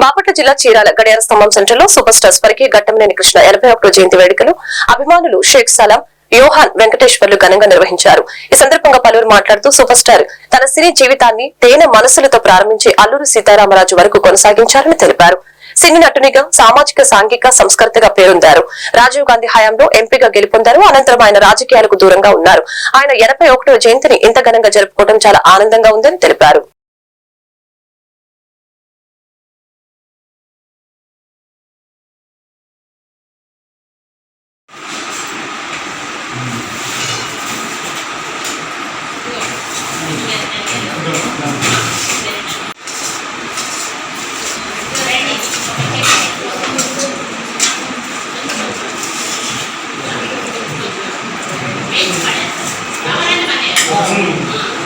బాపట్ల జిల్లా చీరాల గడియార స్తంభం సెంటర్లో సూపర్ స్టార్ స్పరికి ఘట్టమనేని కృష్ణ ఎనభై ఒకటో జయంతి వేడుకలు అభిమానులు షేక్ సలాం యోహాన్ వెంకటేశ్వర్లు ఘనంగా నిర్వహించారు. ఈ సందర్భంగా పలువురు మాట్లాడుతూ సూపర్ స్టార్ తన సినీ జీవితాన్ని తేనె మనసులతో ప్రారంభించి అల్లూరు సీతారామరాజు వరకు కొనసాగించారని తెలిపారు. సినీ నటునిగా సామాజిక సాంఘిక సంస్కర్తగా పేరొందారు. రాజీవ్ గాంధీ హయాంలో ఎంపీగా గెలుపొందారు. అనంతరం ఆయన రాజకీయాలకు దూరంగా ఉన్నారు. ఆయన ఎనభై ఒకటో జయంతిని ఇంత ఘనంగా జరుపుకోవడం చాలా ఆనందంగా ఉందని తెలిపారు.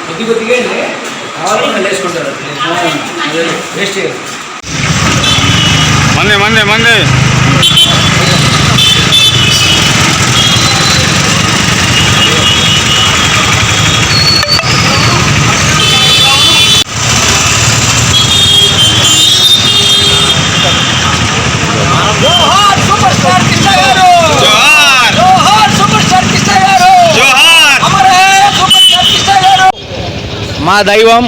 కొద్ది కొద్దిగా అండి కావాలని మళ్ళీ వేసుకుంటారు వేస్ట్ చేయరు మంది మంది మంది జోహార్ సూపర్ స్టార్ కృష్ణ గారు జోహార్ జోహార్ సూపర్ స్టార్ కృష్ణ గారు జోహార్ అమర్ హే సూపర్ స్టార్ కృష్ణ గారు మా దైవం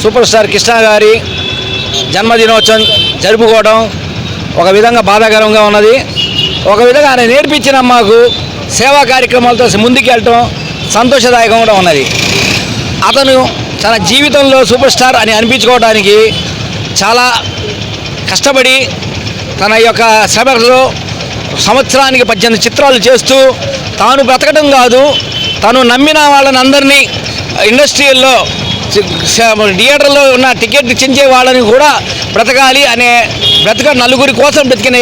సూపర్ స్టార్ కృష్ణ గారి జన్మదినోత్సవం జరుపుకోవడం ఒక విధంగా బాధాకరంగా ఉన్నది. ఒక విధంగా ఆయన నేర్పించిన మాకు సేవా కార్యక్రమాలతో ముందుకెళ్ళటం సంతోషదాయకంగా ఉన్నది. అతను తన జీవితంలో సూపర్ స్టార్ అని అనిపించుకోవడానికి చాలా కష్టపడి తన యొక్క శ్రమలో సంవత్సరానికి పద్దెనిమిది చిత్రాలు చేస్తూ తాను బ్రతకడం కాదు తను నమ్మిన వాళ్ళని అందరినీ ఇండస్ట్రీల్లో థియేటర్లో ఉన్న టికెట్ చించే వాళ్ళని కూడా బ్రతకాలి అనే బ్రతక నలుగురి కోసం బ్రతికిన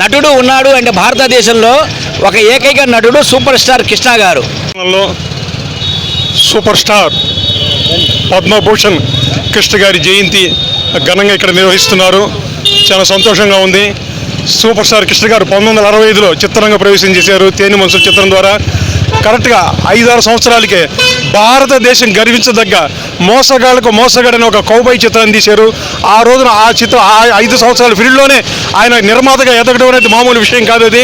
నటుడు ఉన్నాడు అంటే భారతదేశంలో ఒక ఏకైక నటుడు సూపర్ స్టార్ కృష్ణ గారు. సూపర్ స్టార్ పద్మభూషణ్ కృష్ణ గారి జయంతి ఘనంగా ఇక్కడ నిర్వహిస్తున్నారు. చాలా సంతోషంగా ఉంది. సూపర్ స్టార్ కృష్ణ గారు పంతొమ్మిది వందల అరవై ఐదులో చిత్రంగా ప్రవేశం చేశారు. తేనె మనసు చిత్రం ద్వారా కరెక్ట్గా ఐదారు సంవత్సరాలకే భారతదేశం గర్వించదగ్గ మోసగాళ్ళకు మోసగాడని ఒక కౌబాయి చిత్రాన్ని తీశారు. ఆ రోజున ఆ చిత్రం ఆ ఐదు సంవత్సరాల ఫీల్డ్లోనే ఆయన నిర్మాతగా ఎదగడం అనేది మామూలు విషయం కాదు అది.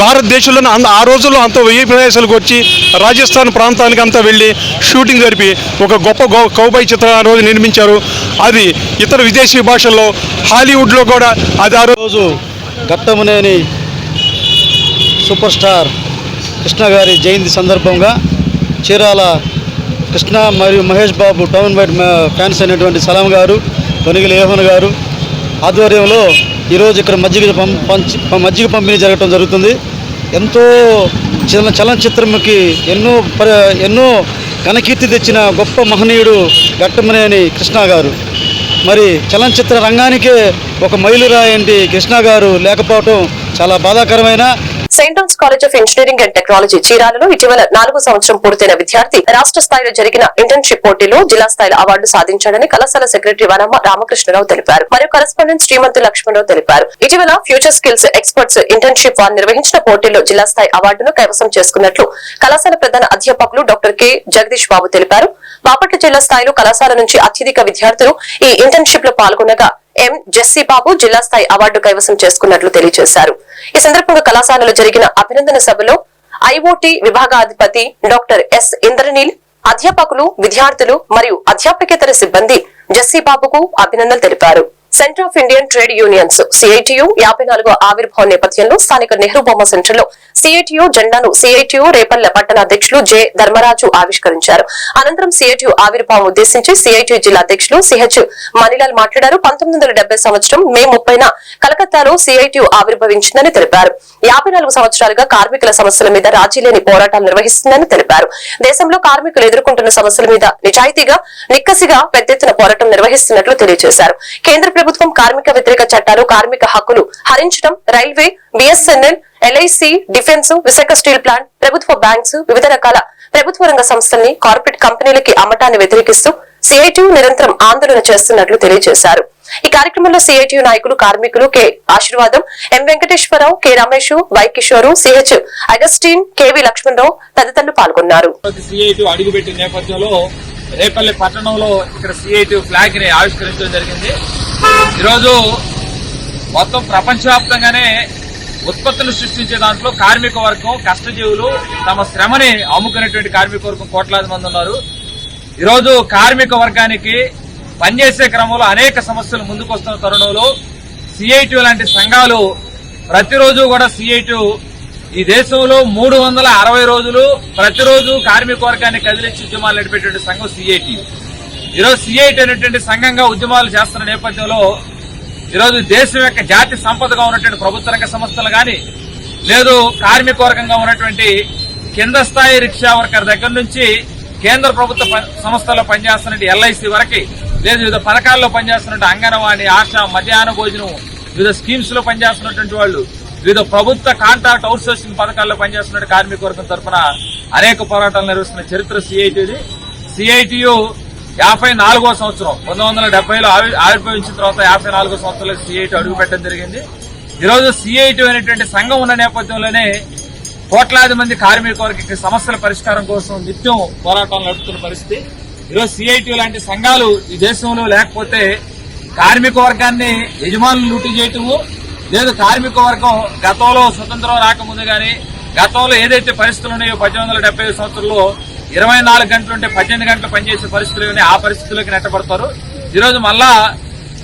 భారతదేశంలోనే అంత ఆ రోజుల్లో అంత వెయ్యి ప్రదేశాలకు వచ్చి రాజస్థాన్ ప్రాంతానికి అంతా వెళ్ళి షూటింగ్ జరిపి ఒక గొప్ప గో కౌబాయి చిత్రం ఆ రోజు నిర్మించారు. అది ఇతర విదేశీ భాషల్లో హాలీవుడ్లో కూడా అది ఆ రోజు రోజు సూపర్ స్టార్ కృష్ణ గారి జయంతి సందర్భంగా చీరాల కృష్ణ మరియు Mahesh Babu town bite fans అయినటువంటి సలాం గారు తొనిగిల యోహన్ గారు ఆధ్వర్యంలో ఈరోజు ఇక్కడ మజ్జిగ పం- పంచి మజ్జిగ పంపిణీ జరగటం జరుగుతుంది. ఎంతో చలన చలనచిత్రంకి ఎన్నో ఎన్నో ఘనకీర్తి తెచ్చిన గొప్ప మహనీయుడు ఘట్టమనేని కృష్ణ గారు. మరి చలనచిత్ర రంగానికే ఒక మైలురాయంటి కృష్ణ గారు లేకపోవటం చాలా బాధాకరమైన Saint John's college of engineering and technology చీరాలలో ఇటీవల నాలుగో సంవత్సరం పూర్తయిన విద్యార్థి రాష్ట్ర స్థాయిలో జరిగిన ఇంటర్న్షిప్ పోటీలో జిల్లా స్థాయిలో అవార్డు సాధించాడని కళాశాల సెక్రటరీ వనమ్మ రామకృష్ణరావు తెలిపారు. మరియు కరస్పాండెంట్ శ్రీమంతు లక్ష్మణరావు తెలిపారు. ఇటీవల ఫ్యూచర్ స్కిల్స్ ఎక్స్పర్ట్స్ ఇంటర్న్షిప్ వారు నిర్వహించిన పోటీలో జిల్లా స్థాయి అవార్డును కైవసం చేసుకున్నట్లు కళాశాల ప్రధాన అధ్యాపకులు డాక్టర్ కె. జగదీష్ బాబు తెలిపారు. బాపట్ల జిల్లా స్థాయిలో కళాశాల నుంచి అత్యధిక విద్యార్థులు ఈ ఇంటర్న్షిప్లో పాల్గొనగా ఎం. జెస్సీ బాబు జిల్లా స్థాయి అవార్డు కైవసం చేసుకున్నట్లు తెలియజేశారు. ఈ సందర్భంగా కళాశాలలో జరిగిన అభినందన సభలో ఐఓటీ విభాగాధిపతి డాక్టర్ ఎస్. ఇంద్రనీల్ అధ్యాపకులు విద్యార్థులు మరియు అధ్యాపకేతర సిబ్బంది జెస్సీ బాబుకు అభినందనలు తెలిపారు. Centre of Indian trade unions CITU యాభై నాలుగో ఆవిర్భావం నేపథ్యంలో స్థానిక నెహ్రూ బొమ్మ సెంటర్లో సిఐటియు జెండాను సిఐటియు రేపల్లె పట్టణ అధ్యక్షులు జె ధర్మరాజు ఆవిష్కరించారు. అనంతరం సిఐటియు ఆవిర్భావం ఉద్దేశించి సిఐటియు జిల్లా అధ్యక్షులు సిహెచ్ మణిలాల్ మాట్లాడారు. పంతొమ్మిది వందల సంవత్సరం మే ముప్పైన కలకత్తాలో సిఐటియు ఆవిర్భవించిందని తెలిపారు. యాభై నాలుగు సంవత్సరాలుగా కార్మికుల సమస్యల మీద రాజీ లేని పోరాటాలు నిర్వహిస్తుందని తెలిపారు. దేశంలో కార్మికులు ఎదుర్కొంటున్న సమస్యల మీద నిజాయితీగా నిక్కసిగా పెద్ద ఎత్తున పోరాటం నిర్వహిస్తున్నట్లు తెలియజేశారు. కేంద్ర ప్రభుత్వం కార్మిక వ్యతిరేక చట్టాలు కార్మిక హక్కులు హరించడం railway BSNL LIC defence Visakha steel plant ప్రభుత్వ బ్యాంక్స్ వివిధ రకాల ప్రభుత్వ రంగ సంస్థల్ని కార్పొరేట్ కంపెనీలకి అమ్మటాన్ని వ్యతిరేకిస్తూ సిఐటియు నిరంతరం ఆందోళన చేస్తున్నట్లు తెలియజేశారు. ఈ కార్యక్రమంలో సిఐటియు నాయకులు కార్మికులు K Ashirvadam M Venkateswararao K Ramesh Y Kishore CH Augustine KV Lakshmanarao తదితరులు పాల్గొన్నారు. రేపల్లి పట్టణంలో ఇక్కడ సిఐటి ఫ్లాగ్ని ఆవిష్కరించడం జరిగింది. ఈరోజు మొత్తం ప్రపంచవ్యాప్తంగానే ఉత్పత్తులు సృష్టించే దాంట్లో కార్మిక వర్గం కష్టజీవులు తమ శ్రమని అమ్ముకునేటువంటి కార్మిక వర్గం కోట్లాది మంది ఉన్నారు. ఈరోజు కార్మిక వర్గానికి పనిచేసే క్రమంలో అనేక సమస్యలు ముందుకొస్తున్న తరుణంలో సిఐటి లాంటి సంఘాలు ప్రతిరోజు కూడా సిఐటి ఈ దేశంలో మూడు వందల అరవై రోజులు ప్రతిరోజు కార్మిక వర్గాన్ని కదిలించి ఉద్యమాలు నడిపేటువంటి సంఘం సిఐటి ఈరోజు సిఐటి అనేటువంటి సంఘంగా ఉద్యమాలు చేస్తున్న నేపథ్యంలో ఈరోజు దేశం యొక్క జాతి సంపదగా ఉన్నటువంటి ప్రభుత్వ రంగ సంస్థలు కానీ లేదు కార్మిక వర్గంగా ఉన్నటువంటి కింద స్థాయి రిక్షా వర్కర్ దగ్గర నుంచి కేంద్ర ప్రభుత్వ ప- సంస్థల్లో పనిచేస్తున్నట్టు ఎల్ఐసి వరకు లేదు వివిధ పథకాల్లో పనిచేస్తున్నట్టు అంగన్వాణి ఆశ మధ్యాహ్న భోజనం వివిధ స్కీమ్స్లో పనిచేస్తున్నటువంటి వాళ్ళు వివిధ ప్రభుత్వ కాంట్రాక్ట్ అవుట్సోర్సింగ్ పథకాల్లో పనిచేస్తున్న కార్మిక వర్గం తరఫున అనేక పోరాటాలు నిర్వహిస్తున్న చరిత్ర సిఐటిది సిఐటియు యాభై నాలుగో సంవత్సరం పంతొమ్మిది వందల డెబ్బైలో ఆవి- ఆవిర్భవించిన తర్వాత యాభై నాలుగో సంవత్సరంలో సిఐటి అడుగుపెట్టడం జరిగింది. ఈరోజు సిఐటి అనేటువంటి సంఘం ఉన్న నేపథ్యంలోనే కోట్లాది మంది కార్మిక వర్గ సమస్యల పరిష్కారం కోసం నిత్యం పోరాటాలు నడుపుతున్న పరిస్థితి. ఈరోజు సిఐటి లాంటి సంఘాలు ఈ దేశంలో లేకపోతే కార్మిక వర్గాన్ని యజమానులు లూటీ చేయటము లేదు కార్మిక వర్గం గతంలో స్వతంత్రం రాకముందు కానీ గతంలో ఏదైతే పరిస్థితులు ఉన్నాయో పద్దెనిమిది వందల డెబ్బై సంవత్సరంలో ఇరవై నాలుగు గంటలుంటే పద్దెనిమిది గంటలు పనిచేసే పరిస్థితులు ఆ పరిస్థితుల్లోకి నెట్టబడతారు. ఈరోజు మళ్ళా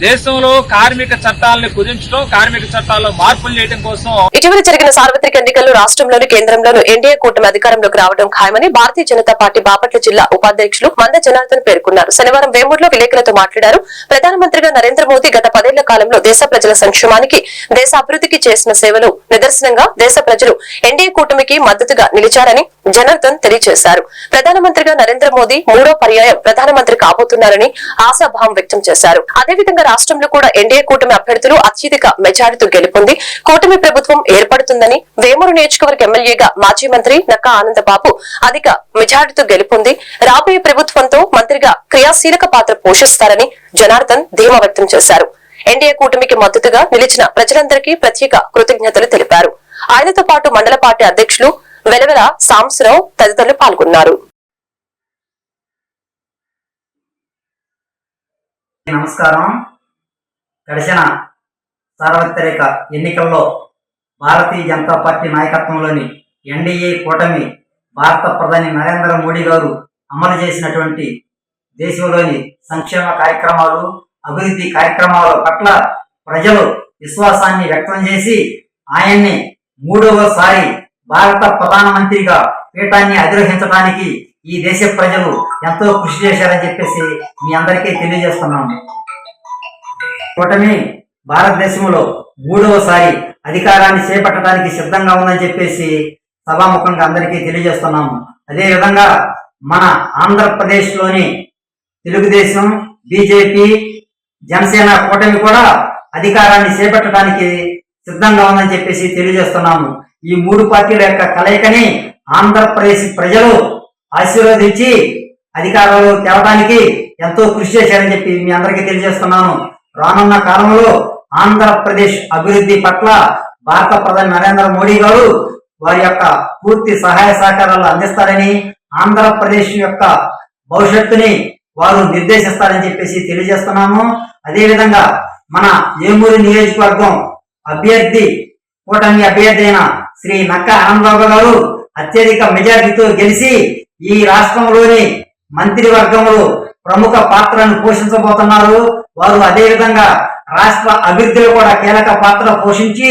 దేశంలో కార్మిక చట్టాలను కుదించడం కార్మిక చట్టాల్లో మార్పులు చేయడం కోసం ఇటీవల జరిగిన సార్వత్రిక ఎన్నికల్లో రాష్ట్రంలోని కేంద్రంలోనూ ఎన్డీఏ కూటమి అధికారంలోకి రావడం ఖాయమని భారతీయ జనతా పార్టీ బాపట్ల జిల్లా ఉపాధ్యక్షులు మంద జనార్దన్ పేర్కొన్నారు. శనివారం వేమూరులో విలేకరులతో మాట్లాడారు. ప్రధానమంత్రిగా నరేంద్ర మోదీ గత పదేళ్ళ కాలంలో దేశ ప్రజల సంక్షేమానికి దేశ అభివృద్ధికి చేసిన సేవలు నిదర్శనంగా దేశ ప్రజలు ఎన్డీఏ కూటమికి మద్దతుగా నిలిచారని జనార్దన్ తెలియజేశారు. ప్రధానమంత్రిగా నరేంద్ర మోదీ మూడో పర్యాయం ప్రధానమంత్రి కాబోతున్నారని ఆశాభావం వ్యక్తం చేశారు. అదేవిధంగా రాష్ట్రంలో కూడా ఎన్డీఏ కూటమి అభ్యర్థులు అత్యధిక మెజారిటీ గెలుపొంది. కూటమి ప్రభుత్వం ఏర్పడుతుందని వేమూరు నియోజకవర్గ ఎమ్మెల్యేగా మాజీ మంత్రి నక్కా ఆనందబాబు అధిక మెజారిటీతో గెలుపొంది. రాబోయే ప్రభుత్వంతో మంత్రిగా క్రియాశీలక పాత్ర పోషిస్తారని జనార్దన్ ధీమా వ్యక్తం చేశారు. ఎన్డీఏ కూటమికి మద్దతుగా నిలిచిన ప్రజలందరికీ ప్రత్యేక కృతజ్ఞతలు తెలిపారు. ఆయనతో పాటు మండల పార్టీ అధ్యక్షులు వెలవెల సాంసరావు తదితరులు పాల్గొన్నారు. నమస్కారం. గడిచిన సార్వత్రిక ఎన్నికల్లో భారతీయ జనతా పార్టీ నాయకత్వంలోని ఎన్డీఏ కూటమి భారత ప్రధాని నరేంద్ర మోడీ గారు అమలు చేసినటువంటి దేశంలోని సంక్షేమ కార్యక్రమాలు అభివృద్ధి కార్యక్రమాల పట్ల ప్రజలు విశ్వాసాన్ని వ్యక్తం చేసి ఆయన్ని మూడవసారి భారత ప్రధానమంత్రిగా పీఠాన్ని అధిరోహించడానికి ఈ దేశ ప్రజలు ఎంతో కృషి చేశారని చెప్పేసి మీ అందరికీ తెలియజేస్తున్నాము కూటమి భారతదేశంలో మూడవసారి అధికారాన్ని చేపట్టడానికి సిద్ధంగా ఉందని చెప్పేసి సభాముఖంగా అందరికీ తెలియజేస్తున్నాము అదేవిధంగా మన ఆంధ్రప్రదేశ్లోని తెలుగుదేశం బీజేపీ జనసేన కూటమి కూడా అధికారాన్ని చేపట్టడానికి సిద్ధంగా ఉందని చెప్పేసి తెలియజేస్తున్నాము ఈ మూడు పార్టీల యొక్క కలయికని ఆంధ్రప్రదేశ్ ప్రజలు ఆశీర్వదించి అధికారంలో తేవడానికి ఎంతో కృషి చేశారని చెప్పి మీ అందరికీ తెలియజేస్తున్నాను. రానున్న కాలంలో ఆంధ్రప్రదేశ్ అభివృద్ధి పట్ల భారత ప్రధాని నరేంద్ర మోడీ గారు వారి యొక్క పూర్తి సహాయ సహకారాలు అందిస్తారని ఆంధ్రప్రదేశ్ యొక్క భవిష్యత్తుని వారు నిర్దేశిస్తారని చెప్పేసి తెలియజేస్తున్నాము. అదేవిధంగా మన ఏమూరు నియోజకవర్గం అభ్యర్థి కూటమి అభ్యర్థి అయిన శ్రీ నక్క ఆనందబాబు గారు అత్యధిక మెజారిటీతో గెలిచి ఈ రాష్ట్రంలోని మంత్రివర్గంలో ప్రముఖ పాత్రను పోషించబోతున్నారు. వారు అదే విధంగా రాష్ట్ర అభివృద్ధిలో కూడా కీలక పాత్ర పోషించి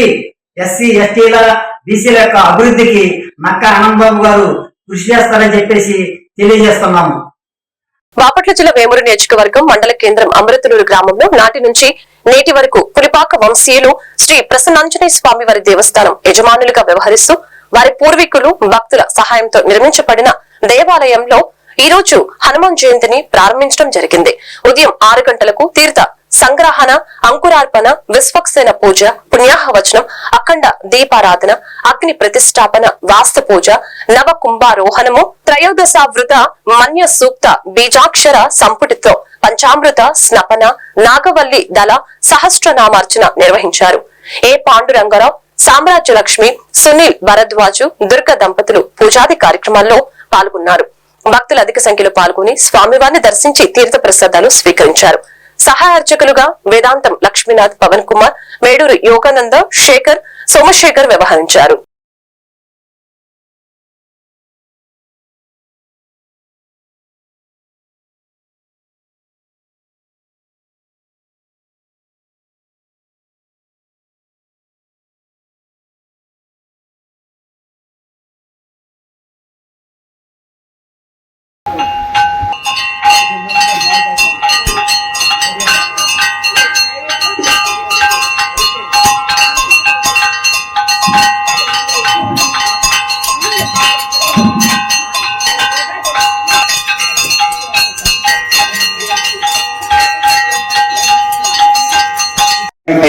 ఎస్సీ ఎస్టీల బీసీల యొక్క అభివృద్ధికి నక్క ఆనందబాబు గారు కృషి చేస్తారని చెప్పేసి తెలియజేస్తున్నాము బాపట్ల జిల్లా వేమూరు నియోజకవర్గం మండల కేంద్రం అమృతలూరు గ్రామంలో నాటి నుంచి నేటి వరకు పులిపాక వంశీయులు శ్రీ ప్రసన్నాంజనేయ స్వామి వారి దేవస్థానం యజమానులుగా వ్యవహరిస్తూ వారి పూర్వీకులు భక్తుల సహాయంతో నిర్మించబడిన దేవాలయంలో ఈ రోజు హనుమాన్ జయంతిని ప్రారంభించడం జరిగింది. ఉదయం ఆరు గంటలకు తీర్థ సంగ్రహణ అంకురార్పణ విశ్వక్సేన పూజ పుణ్యాహవచనం అఖండ దీపారాధన అగ్ని ప్రతిష్టాపన వాస్తు పూజ నవ కుంభారోహణము త్రయోదశావృత మన్య సూక్త బీజాక్షర సంపుటితో పంచామృత స్నపన నాగవల్లి దళ సహస్రనామార్చన నిర్వహించారు. ఏ పాండురంగరావు సామ్రాజ్య లక్ష్మి సునీల్ భరద్వాజు దుర్గ దంపతులు పూజాది కార్యక్రమాల్లో పాల్గొన్నారు. భక్తులు అధిక సంఖ్యలో పాల్గొని స్వామివారిని దర్శించి తీర్థ ప్రసాదాలు స్వీకరించారు. సహాయ అర్చకులుగా వేదాంతం లక్ష్మీనాథ్ పవన్ కుమార్ మేడూరు యోగానంద శేఖర్ సోమశేఖర్ వ్యవహరించారు.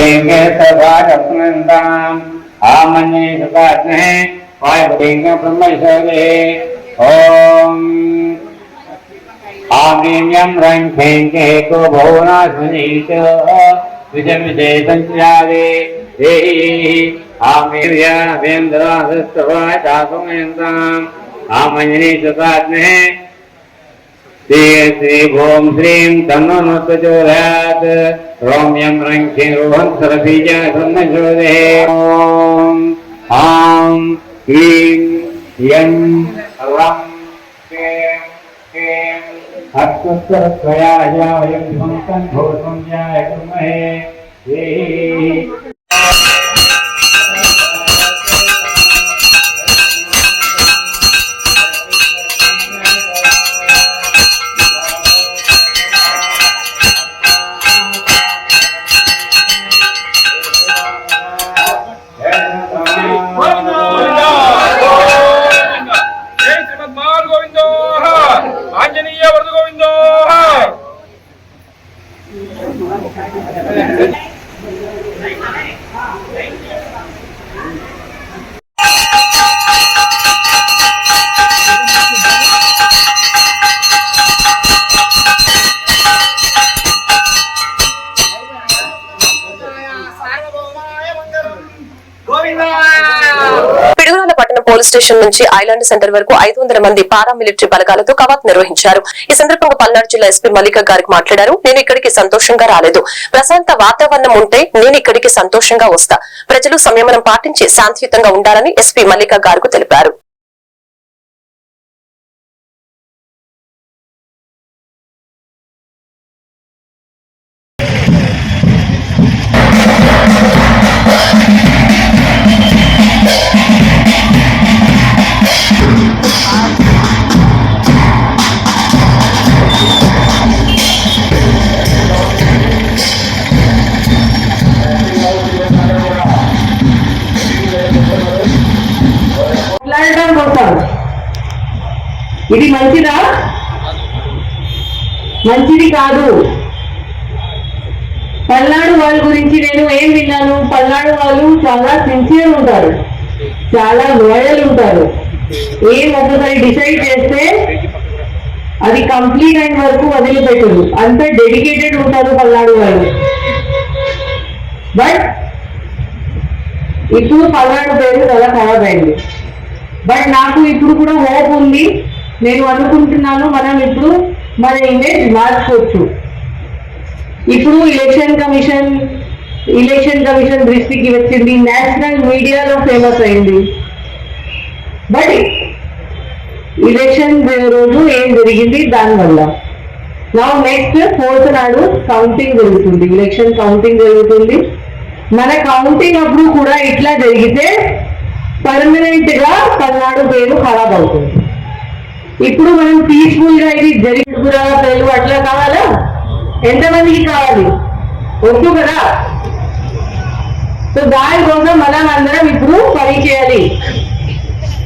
भूतेंगे सभानताम आमन्ये सुखात्महे वाय भूतेंगे ब्रह्मैश्वर्ये ओम। आमीम्यम रंखेंगे को भुवना सुनीत विजम संचारे आमीर्यावेन्द्रास्तवा चाकुमेन्द्राम आमन्ये सुखात्महे శ్రీ శ్రీ ఓం శ్రీం తన్ను ప్రచోదయాత్ రౌమ్యం రంక్షి రోహంసరబీజ సన్నశోదే ఓం ఆం హ్రీం యం రం వయం ధ్వంసం భోసం జాయ కుమహే పోలీస్ స్టేషన్ నుంచి ఐలాండ్ సెంటర్ వరకు ఐదు వందల మంది పారామిలిటరీ బలగాలతో కవాత్ నిర్వహించారు. ఈ సందర్భంగా పల్నాడు జిల్లా ఎస్పీ మల్లిక గారికి మాట్లాడారు. నేను ఇక్కడికి సంతోషంగా రాలేదు. ప్రశాంత వాతావరణం ఉంటే నేను ఇక్కడికి సంతోషంగా వస్తా. ప్రజలు సంయమనం పాటించి శాంతియుతంగా ఉండాలని ఎస్పీ మల్లిక గారు తెలిపారు. మంచిది కాదు. పల్నాడు వాళ్ళ గురించి నేను ఏం విన్నాను? పల్నాడు వాళ్ళు చాలా సిన్సియర్ ఉంటారు. చాలా లోయల్ ఉంటారు. ఏం ఒకసారి డిసైడ్ చేస్తే అది కంప్లీట్ అయిన వరకు వదిలిపెట్టరు అంత డెడికేటెడ్ ఉంటారు పల్నాడు వాళ్ళు. బట్ ఇప్పుడు పల్నాడు పేరు చాలా ఖరాబ్ అయింది. బట్ నాకు ఇప్పుడు కూడా హోప్ ఉంది. నేను అనుకుంటున్నాను మనం ఇప్పుడు మన ఇమేజ్ మార్చుకోవచ్చు ఇప్పుడు ఎలక్షన్ కమిషన్ ఎలక్షన్ కమిషన్ దృష్టికి వచ్చింది. నేషనల్ మీడియాలో ఫేమస్ అయింది. బట్ ఎలక్షన్ రోజు ఏం జరిగింది? దానివల్ల నా నెక్స్ట్ ఫోర్త్ నాడు కౌంటింగ్ జరుగుతుంది. ఎలక్షన్ కౌంటింగ్ జరుగుతుంది. మన కౌంటింగ్ అప్పుడు కూడా ఇట్లా జరిగితే పర్మనెంట్గా పల్నాడు పేరు ఖరాబ్ అవుతుంది. ఇప్పుడు మనం పీస్ఫుల్గా ఇది జరిగిన తెలుగు అట్లా కావాలా? ఎంతమందికి కావాలి? వద్దు కదా? సో దానికోసం మనం అందరం ఇప్పుడు పని చేయాలి.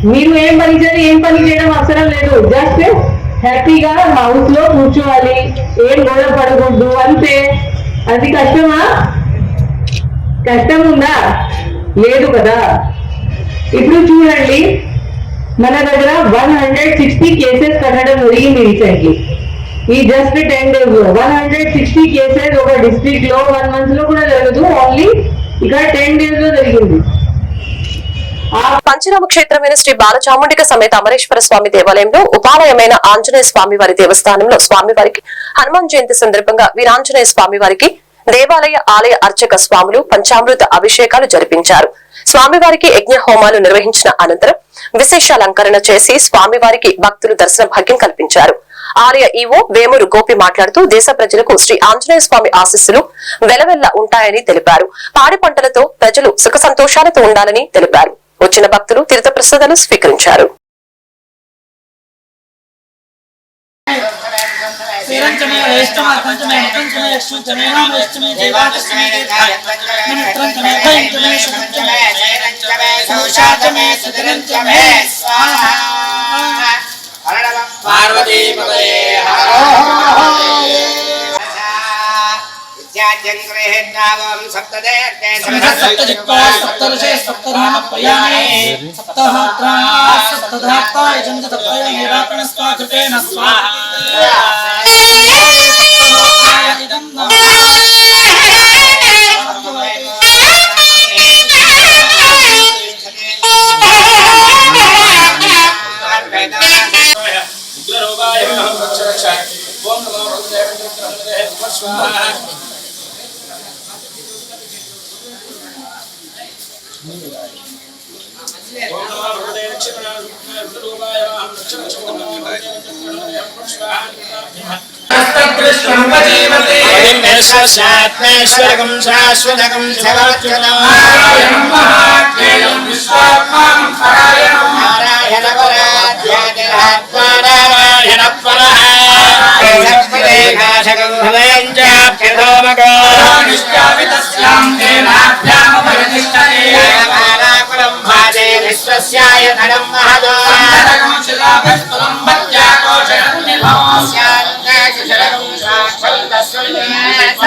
మీరు ఏం పని చేయాలి ఏం పని చేయడం అవసరం లేదు. జస్ట్ హ్యాపీగా హౌస్లో కూర్చోవాలి. ఏం గొడవ పడకూడదు అంతే. అది కష్టమా? కష్టం ఉందా? లేదు కదా. ఇప్పుడు చూడండి. మన దగ్గర వన్ హండ్రెడ్ సిక్స్టీ కేసెస్ కట్టడం జరిగింది రీసెంట్లీ ఈ జస్ట్ టెన్ డేస్లో. వన్ హండ్రెడ్ సిక్స్టీ కేసెస్ ఒక డిస్ట్రిక్ట్లో వన్ మంత్లో కూడా జరగదు ఓన్లీ ఇక్కడ టెన్ డేస్లో జరిగింది. పంచనామ క్షేత్రమైన శ్రీ బాలచాముండిక సమేత అమరేశ్వర స్వామి దేవాలయంలో ఉపాలయమైన ఆంజనేయ స్వామి వారి దేవస్థానంలో స్వామివారికి హనుమాన్ జయంతి సందర్భంగా వీరాంజనేయ స్వామి వారికి దేవాలయ ఆలయ అర్చక స్వాములు పంచామృత అభిషేకాలు జరిపించారు. స్వామివారికి యజ్ఞ హోమాలు నిర్వహించిన అనంతరం విశేష అలంకరణ చేసి స్వామివారికి భక్తులు దర్శన భాగ్యం కల్పించారు. ఆలయ ఈవో వేమూరు గోపి మాట్లాడుతూ దేశ ప్రజలకు శ్రీ ఆంజనేయ స్వామి ఆశీస్సులు వెలవెల్ల ఉంటాయని తెలిపారు. పాడి పంటలతో ప్రజలు సుఖ సంతోషాలతో ఉండాలని తెలిపారు. వచ్చిన భక్తులు తీర్థ ప్రసాదాలు స్వీకరించారు. శ్రీరంచమే వైష్ణవ పంచమే పంచమే లక్ష్మీచమే నామేష్టమే దేవాదశమే మనత్రంచమే భయంచమే శుభంచమే సౌషాచమే స్వాహా. పార్వతీ పదే సప్తజిత్వా సప్తఋషే సప్తనామ ప్రయాణే సప్తహాత్రా సప్తధాత్తా యజంత సప్తయ నిరాకణస్తా కృతేన స్వాహా ఇదం శాశ్వతం శాశ్వతకం నారాయణ పరాధ్యాత్మానారాయణ పరః సర్వదేహాశకం హృదయం చాప్యధోమకో మానాకులం భాజే విశ్వస్యాయ ధనం మహదో.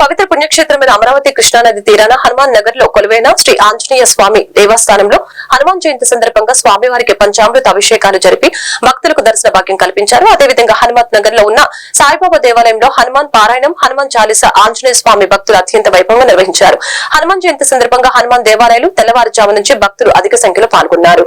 పవిత్ర పుణ్యక్షేత్రమైన అమరావతి కృష్ణానది తీరాన హనుమాన్ నగర్లో కొలువైన శ్రీ ఆంజనేయ స్వామి దేవస్థానంలో హనుమాన్ జయంతి సందర్భంగా స్వామివారికి పంచామృత అభిషేకాలు జరిపి భక్తులకు దర్శన భాగ్యం కల్పించారు. అదేవిధంగా హనుమత్ నగర్లో ఉన్న సాయిబాబా దేవాలయంలో హనుమాన్ పారాయణం హనుమాన్ చాలీస ఆంజనేయ స్వామి భక్తులు అత్యంత వైభవంగా నిర్వహించారు. హనుమాన్ జయంతి సందర్భంగా హనుమాన్ దేవాలయాలు తెల్లవారుజాము నుంచి భక్తులు అధిక సంఖ్యలో పాల్గొన్నారు.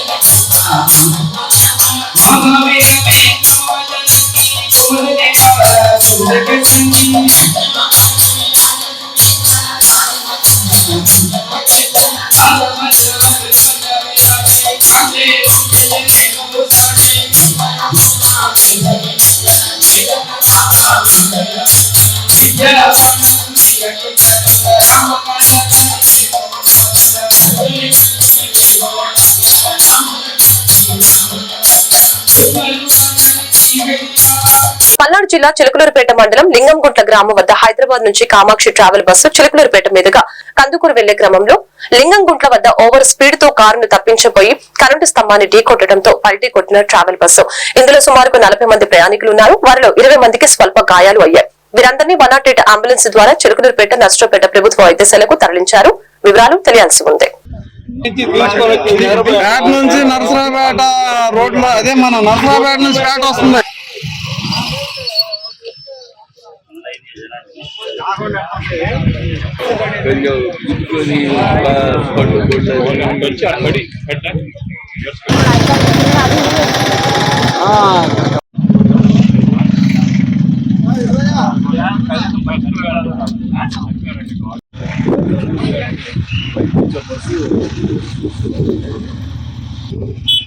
మా నాటు పల్నాడు జిల్లా చిలుకలూరుపేట మండలం లింగంగుంట్ల గ్రామం వద్ద హైదరాబాద్ నుంచి కామాక్షి ట్రావెల్ బస్సు చిలుకలూరుపేట మీదుగా కందుకూరు వెళ్ళే క్రమంలో లింగంగుంట్ల వద్ద ఓవర్ స్పీడ్తో కారును తప్పించబోయి కరెంటు స్తంభాన్ని ఢీకొట్టడంతో పల్టీ కొట్టిన ట్రావెల్ బస్సు. ఇందులో సుమారుగా నలభై మంది ప్రయాణికులు ఉన్నారు వారిలో ఇరవై మందికి స్వల్ప గాయాలు అయ్యాయి. వీరందరినీ వన్ నాట్ ఎయిట్ అంబులెన్స్ ద్వారా చిలుకలూరుపేట నష్టపేట ప్రభుత్వ వైద్యశాలకు తరలించారు. వివరాలు తెలియాల్సి ఉంది. నుంచి నరసరాపేట రోడ్ అదే మన నరసరాపేట నుంచి పేట వస్తుంది. కొంచెం గుర్తుకొని పట్టు పడి Thank you.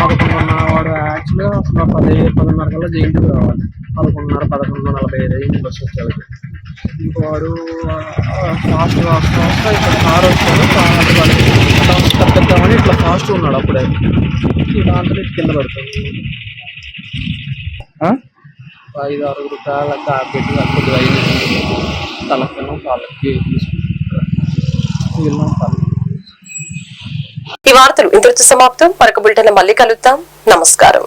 పదకొండున్నర వాడు యాక్చువల్గా అసలు పది పదిన్నర కల్లా జైంట్కి రావాలి పదకొండున్నర పదకొండు నలభై ఐదు అయింది బస్సు వచ్చేది ఇంకోవాడు ఫాస్ట్గా వస్తా వస్తా ఇక్కడ కార్ వచ్చాడు కార్ అటు వాళ్ళకి ఇట్లా ఫాస్ట్ ఉన్నాడు అప్పుడే. ఈ దాంట్లో కింద పడుతుంది. ఐదు ఆరుగురు కొద్దిగా ఐదు తలకిన్నాం కాళ్ళకి మిగిలిన కాళ్ళకి ఈ వార్తలు ఇంతటితో సమాప్తం. మరొక బులెటిన్ మళ్ళీ కలుద్దాం. నమస్కారం.